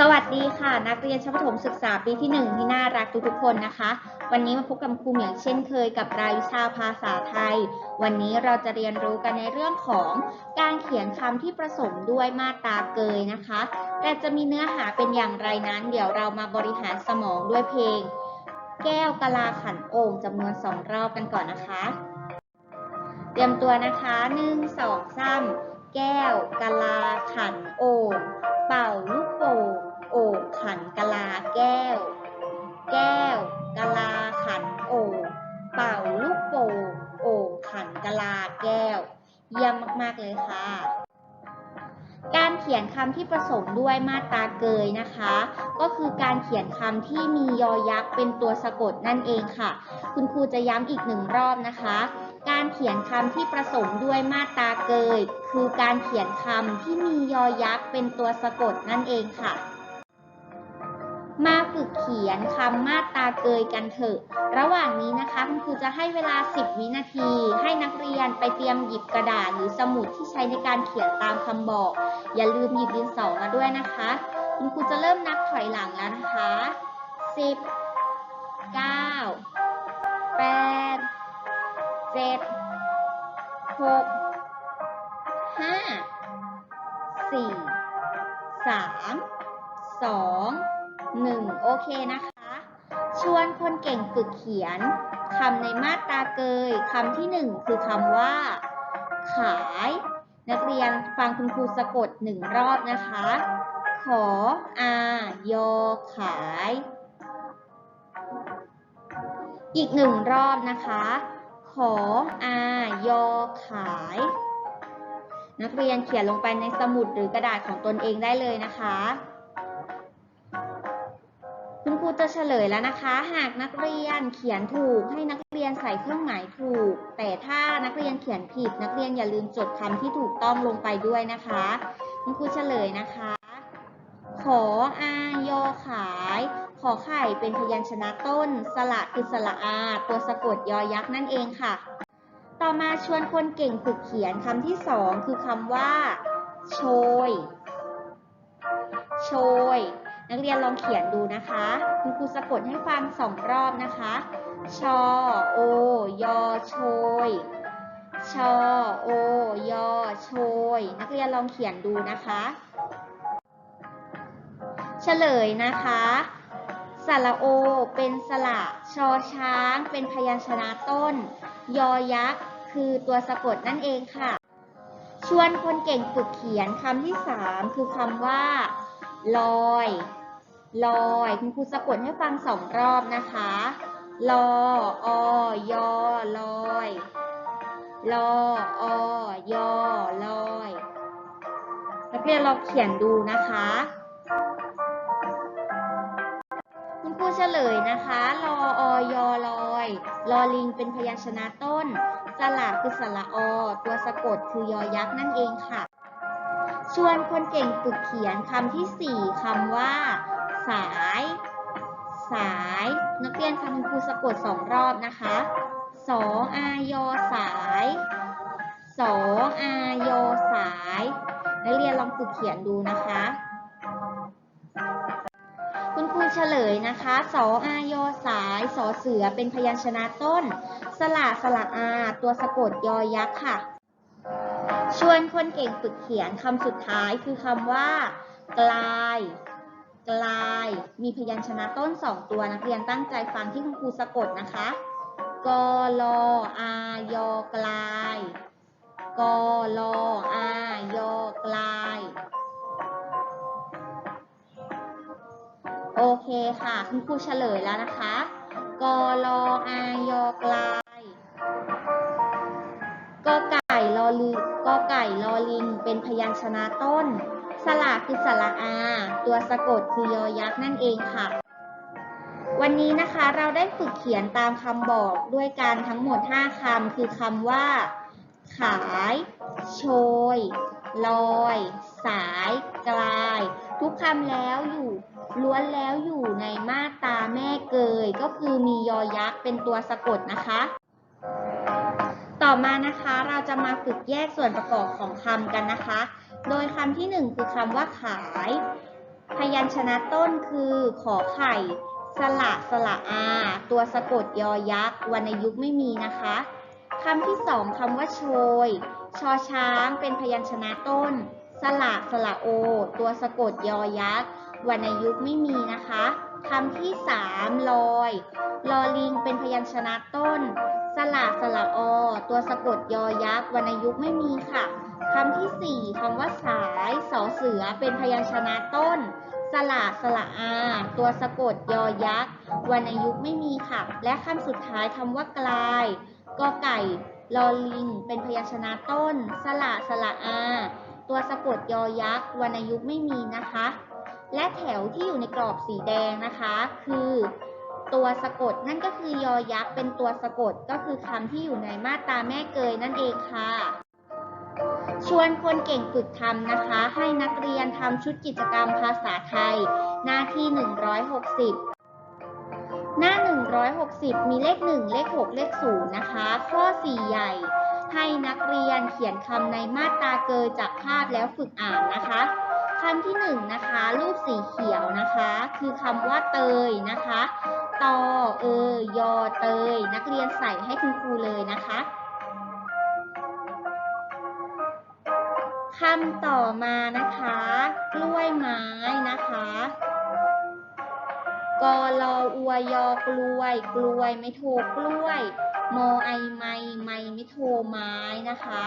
สวัสดีค่ะ นักเรียนชั้นประถมศึกษาปีที่หนึ่งที่น่ารักทุกๆคนนะคะ วันนี้มาพบกับครูเหมียวเช่นเคยกับรายวิชาภาษาไทย วันนี้เราจะเรียนรู้กันในเรื่องของการเขียนคำที่ผสมด้วยมาตราเกยนะคะ แต่จะมีเนื้อหาเป็นอย่างไรนั้น เดี๋ยวเรามาบริหารสมองด้วยเพลง แก้วกะลาขันโอ่งจำนวนสองรอบกันก่อนนะคะ เตรียมตัวนะคะหนึ่งสองสามแก้วกะลาขันโอ่ง เป่าลูกโป่งโอ่งขันกะลาแก้ว แก้วกะลาขันโอ่งเป่าลูกโป่งโอ่งขันกะลาแก้ว เยี่ยมมาก ๆ เลยค่ะ การเขียนคำที่ผสมด้วยมาตราเกยนะคะ ก็คือการเขียนคำที่มียอยักษ์เป็นตัวสะกดนั่นเองค่ะ คุณครูจะย้ำอีกหนึ่งรอบนะคะ การเขียนคำที่ผสมด้วยมาตราเกย คือการเขียนคำที่มียอยักษ์เป็นตัวสะกดนั่นเองค่ะ มาฝึกเขียนคำมาตราเกยกันเถอะ ระหว่างนี้นะคะคุณครูจะให้เวลา 10 วินาที ให้นักเรียนไปเตรียมหยิบกระดาษหรือสมุดที่ใช้ในการเขียนตามคำบอก อย่าลืมหยิบดินสอมาด้วยนะคะ คุณครูจะเริ่มนับถอยหลังแล้วนะคะ 10 9 เจ็ดหกห้าสี่สามสองหนึ่งโอเคนะคะ ชวนคนเก่งฝึกเขียนคำในมาตราเกยคำที่หนึ่งคือคำว่า ขาย นักเรียนฟังคุณครูสะกดหนึ่งรอบนะคะ ขออายอขาย อีกหนึ่งรอบนะคะ ออายอขาย นักเรียนเขียนลงไปในสมุดหรือกระดาษของตนเองได้เลยนะคะ คุณครูจะเฉลยแล้วนะคะ หากนักเรียนเขียนถูกให้นักเรียนใส่เครื่องหมายถูก แต่ถ้านักเรียนเขียนผิด นักเรียนอย่าลืมจดคำที่ถูกต้องลงไปด้วยนะคะ คุณครูเฉลยนะคะ ขออายอขาย ขอไข่เป็นพยัญชนะต้น สระคือสระอา ตัวสะกดยอยักษ์นั่นเองค่ะ ต่อมาชวนคนเก่งฝึกเขียนคำที่สองคือคำว่า โชย โชย นักเรียนลองเขียนดูนะคะ คุณครูสะกดให้ฟังสองรอบนะคะ ชอ โอ ยอ โชยชอ โอ ยอ โชย นักเรียนลองเขียนดูนะคะ เฉลยนะคะสระโอ เป็นสระชอช้าง เป็นพยัญชนะต้น ยอยักษ์ คือตัวสะกดนั่นเองค่ะ ชวนคนเก่งฝึกเขียนคำที่สามคือคำว่า ลอย ลอย คุณครูสะกดให้ฟังสองรอบนะคะ ลออยอลอยลออยอลอยนักเรียนลองเขียนดูนะคะ รูเฉลยนะคะลออยอลอยลอลิงเป็นพยัญชนะต้น สระคือสระอ ตัวสะกดคือยอยักษ์นั่นเองค่ะ ชวนคนเก่งฝึกเขียนคำที่สี่คำว่า สาย สาย นักเรียนฟังคุณครูสะกดสองรอบนะคะสออายอสายสออายอสาย นักเรียนลองฝึกเขียนดูนะคะ คุณครูเฉลยนะคะสออายอสายสอเสือเป็นพยัญชนะต้นสระสระอา ตัวสะกดยอยักษ์ค่ะ ชวนคนเก่งฝึกเขียนคำสุดท้ายคือคำว่า กลาย กลาย มีพยัญชนะต้นสองตัวนักเรียนตั้งใจฟังที่คุณครูสะกดนะคะ กลออายอกลาย กลอา เคค่ะ คุณครูเฉลยแล้วนะคะ กลออายอกลายกอไก่ลอลืกอไก่ลอลิง เป็นพยัญชนะต้น สระคือสระอา ตัวสะกดคือยอยักษ์นั่นเองค่ะ วันนี้นะคะเราได้ฝึกเขียนตามคำบอกด้วยกันทั้งหมด 5คำคือคำว่า ขาย โชย ลอย สาย กลาย ทุกคำแล้วอยู่ล้วนแล้วอยู่ในมาตาแม่เกย ก็คือมียอยักษ์เป็นตัวสะกดนะคะ ต่อมานะคะเราจะมาฝึกแยกส่วนประกอบของคำกันนะคะ โดยคำที่หนึ่งคือคำว่าขาย พยัญชนะต้นคือขอไข่สระสระอา ตัวสะกดยอยักษ์วรรณยุกต์ไม่มีนะคะคำที่สองคำว่าโชย ชอช้างเป็นพยัญชนะต้น สระสระโอ ตัวสะกดยอยักษ์วรรณยุกต์ไม่มีนะคะคำที่สามลอย ลอลิงเป็นพยัญชนะต้น สระสระอ ตัวสะกดยอยักษ์วรรณยุกต์ไม่มีค่ะคำที่สี่คำว่าสายสอเสือเป็นพยัญชนะต้น สระสระอา ตัวสะกดยอยักษ์วรรณยุกต์ไม่มีค่ะ และคำสุดท้ายคำว่ากลายกอไก่ลอลิง เป็นพยัญชนะต้น สระสระอา ตัวสะกดยอยักษ์วรรณยุกต์ไม่มีนะคะ และแถวที่อยู่ในกรอบสีแดงนะคะ คือตัวสะกดนั่นก็คือยอยักษ์เป็นตัวสะกดก็คือคำที่อยู่ในมาตราแม่เกยนั่นเองค่ะ ชวนคนเก่งฝึกทำนะคะ ให้นักเรียนทำชุดกิจกรรมภาษาไทย หน้าที่ 160 หน้า 160 มีเลข 1 เลข 6 เลข 0 นะคะ ข้อ 4 ใหญ่ ให้นักเรียนเขียนคำในมาตราเกยจากภาพแล้วฝึกอ่านนะคะคำที่1นนะคะ รูปสีเขียวนะคะ คือคำว่าเตยนะคะตอเอยอเตย นักเรียนใส่ให้คุณครูเลยนะคะคำต่อมานะคะ กล้วยไม้นะคะกอลออวยอกล้วย กล้วยไม่โทกล้วย โมไอไมไมไม่โทไม้นะคะ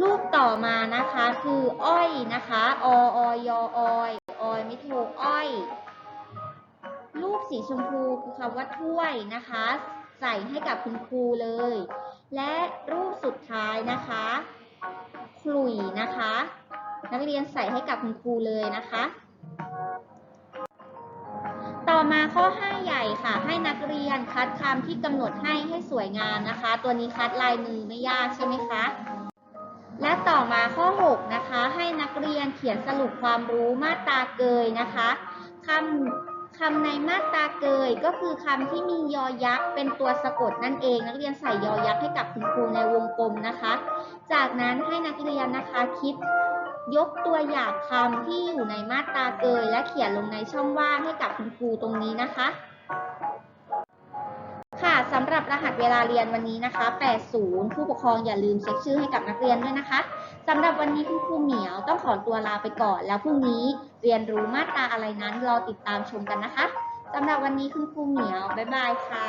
รูปต่อมานะคะคืออ้อยนะคะอออยออยออยไม่โทอ้อย รูปสีชมพูคือคำว่าถ้วยนะคะ ใส่ให้กับคุณครูเลย และรูปสุดท้ายนะคะขลุ่ยนะคะ นักเรียนใส่ให้กับคุณครูเลยนะคะ ต่อมาข้อ 5 ใหญ่ค่ะ ให้นักเรียนคัดคำที่กำหนดให้ให้สวยงามนะคะ ตัวนี้คัดลายมือไม่ยากใช่ไหมคะ และต่อมาข้อ 6 นะคะ ให้นักเรียนเขียนสรุปความรู้มาตราเกยนะคะคำคำในมาตราเกยก็คือคำที่มียอยักษ์เป็นตัวสะกดนั่นเอง นักเรียนใส่ยอยักษ์ให้กับคุณครูในวงกลมนะคะ จากนั้นให้นักเรียนนะคะคิด ยกตัวอย่างคำที่อยู่ในมาตราเกย และเขียนลงในช่องว่างให้กับคุณครูตรงนี้นะคะ ค่ะสำหรับรหัสเวลาเรียนวันนี้นะคะ 80 ผู้ปกครองอย่าลืมเช็คชื่อให้กับนักเรียนด้วยนะคะสำหรับวันนี้คุณครูเหมียวต้องขอตัวลาไปก่อน แล้วพรุ่งนี้เรียนรู้มาตราอะไรนั้นรอติดตามชมกันนะคะสำหรับวันนี้คุณครูเหมียว บ๊ายบายค่ะ